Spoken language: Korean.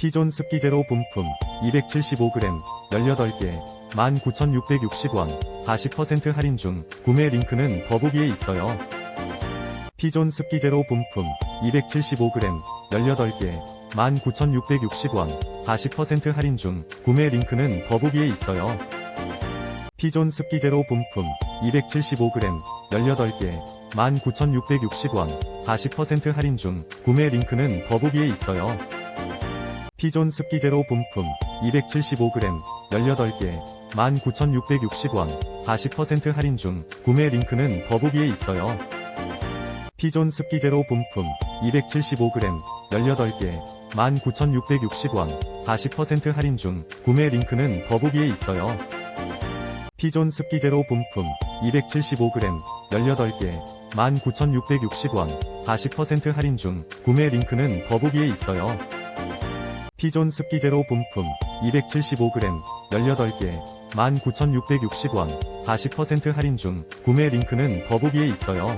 피존 습기제로 분품 275g 18개 19,660원 40% 할인 중 구매 링크는 더보기에 있어요. 피존 습기제로 분품 275g 18개 19,660원 40% 할인 중 구매 링크는 더보기에 있어요. 피존 습기제로 분품 275g 18개 19,660원 40% 할인 중 구매 링크는 더보기에 있어요. 피존 습기제로 분품 275g 18개 19,660원 40% 할인 중 구매 링크는 더보기에 있어요. 피존 습기제로 분품 275g 18개 19,660원 40% 할인 중 구매 링크는 더보기에 있어요. 피존 습기제로 분품 275g 18개 19,660원 40% 할인 중 구매 링크는 더보기에 있어요. 피존 습기제로 분품 275g 18개 19,660원 40% 할인 중 구매 링크는 더보기에 있어요.